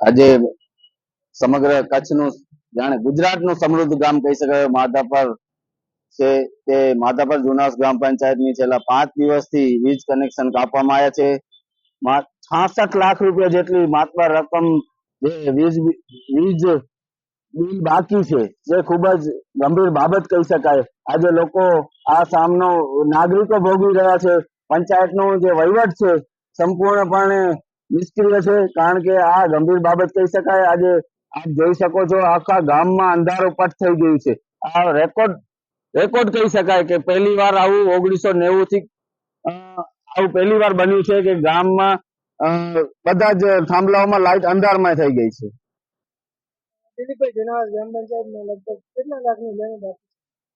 આજે સમગ્ર કચ્છનું, જાણે ગુજરાતનું સમૃદ્ધ ગામ કહી શકાય, માધાપર છે તે માધાપર જુનાસ ગ્રામ પંચાયતની છેલ્લા પાંચ દિવસથી વીજ કનેક્શન કાપવામાં આવ્યા છે. છાસઠ લાખ રૂપિયા જેટલી માત્ર રકમ જે વીજ વીજ બિલ બાકી છે, જે ખૂબ જ ગંભીર બાબત કહી શકાય. આજે લોકો આ સામનો નાગરિકો ભોગવી રહ્યા છે. પંચાયતનો જે વહીવટ છે, સંપૂર્ણપણે નિષ્ક્રિય છે કારણ કે આ ગંભીર બાબત કહી શકાય. આજે આપ જોઈ શકો છો આખા ગામમાં અંધારો પટ થઈ ગયું છે. આ રેકોર્ડ રેકોર્ડ કહી શકાય કે પહેલી વાર આવું ઓગણીસો નેવું થી આવું પહેલી વાર બન્યું છે કે ગામમાં બધા જ થાંભલાઓમાં લાઈટ અંધારમાં થઈ ગઈ છે?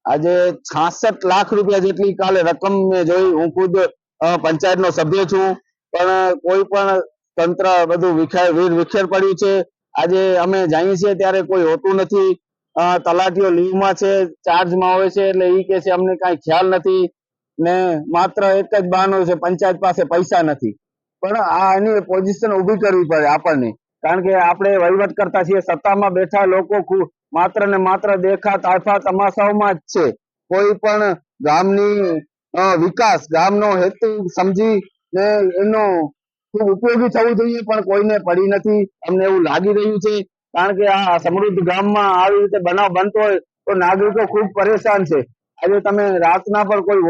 આજે છાસઠ લાખ રૂપિયા જેટલી કાલે રકમ મેં જોઈ. હું ખુદ અ, પંચાયતનો સભ્ય છું. પણ કોઈ પણ તંત્ર બધું વિખેર વીર વિખેર પડ્યું છે. આજે અમે જાણીએ છીએ ત્યારે કોઈ હોતું નથી. તલાટીઓ લીવમાં છે, ચાર્જમાં હોય છે, એટલે એ કે છે, અમને કાંઈ ખ્યાલ નથી. ને માત્ર એક જ બહાનો છે, પંચાયત પાસે પૈસા નથી. પણ આ એની પોઝિશન ઊભી કરવી પડે આપણને. કારણ કે આપણે વહીવટ કરતા છીએ, સત્તામાં બેઠા લોકો માત્ર ને માત્ર દેખા તાફા તમાશાઓમાં જ છે. કોઈ પણ ગામની વિકાસ, ગામનો હેતુ સમજી ને એનો ઉપયોગી થવું જોઈએ, પણ કોઈને પડી નથી. અમને એવું લાગી રહ્યું છે. કારણ કે આ સમૃદ્ધ ગામમાં આવી રીતે બનાવ બનતો હોય, તો નાગરિકો ખૂબ પરેશાન છે. આજે તમે રાતના પર કોઈ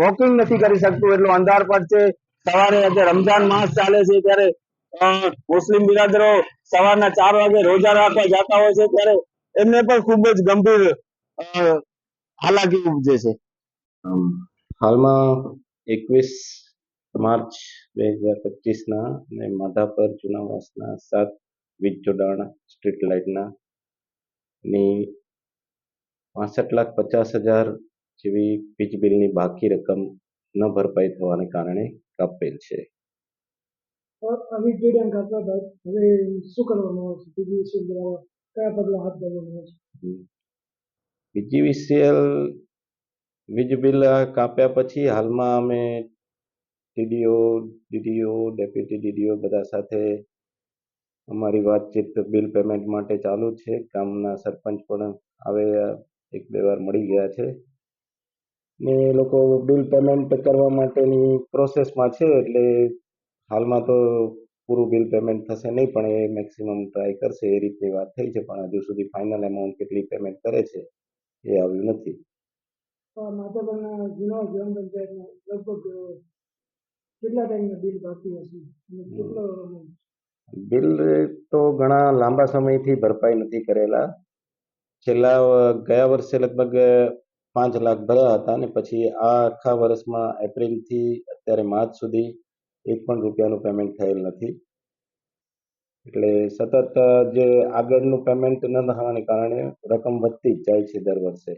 વોકિંગ નથી કરી શકતું, એટલો અંધાર પર છે. સવારે આજે રમઝાન માસ ચાલે છે, ત્યારે મુસ્લિમ બિરાદરો સવારના ચાર વાગે રોજા રાખવા જતા હોય છે, ત્યારે એમને પણ ખૂબ જ ગંભીર હાલાકી ઉપજે છે. હાલમાં એકવીસ માર્ચ બે હજાર પચીસના અને માધાપર જુનાવાસના સાત વીજ જોડાણ સ્ટ્રીટ લાઇટના ની પાસઠ લાખ પચાસ હજાર જેવી વીજ બિલની બાકી રકમ ન ભરપાઈ થવાને કારણે કાપેલ છે. આવી જોડાણ કાપવા બાદ હવે શું કરવામાં આવશે બીજી કયા પગલા હાથ ધરવામાં આવશે બીજીવીસીએલ વીજ બિલ કાપ્યા પછી હાલમાં અમે ટીડીઓ ડીડીઓ, ડેપ્યુટી ડીડીઓ બધા સાથે અમારી વાતચીત બિલ પેમેન્ટ માટે ચાલુ છે. ગામના સરપંચ પણ આવે એક બે વાર મળી ગયા છે. ને એ લોકો બિલ પેમેન્ટ કરવા માટેની પ્રોસેસમાં છે એટલે હાલમાં તો પૂરું બિલ પેમેન્ટ થશે નહીં, પણ એ મેક્સિમમ ટ્રાય કરશે. એ રીતની વાત થઈ છે, પણ હજુ સુધી ફાઇનલ એમાઉન્ટ કેટલી પેમેન્ટ કરે છે એ આવ્યું નથી. આ માધાપરના જૂના ગ્રામ પંચાયતના લગભગ કેટલા ટાઈમના બિલ બાકી હશે? અને કેટલો? બિલ તો ઘણા લાંબા સમયથી ભરપાઈ નથી કરેલા. છેલ્લા ગયા વર્ષે લગભગ પાંચ લાખ ભર્યા હતા અને પછી આ આખા વર્ષમાં એપ્રિલથી અત્યારે માર્ચ સુધી એક પણ રૂપિયાનું પેમેન્ટ થયેલ નથી. એટલે સતત જે આગળનું પેમેન્ટ ન થવાને કારણે રકમ વધતી જ જાય છે દર વર્ષે.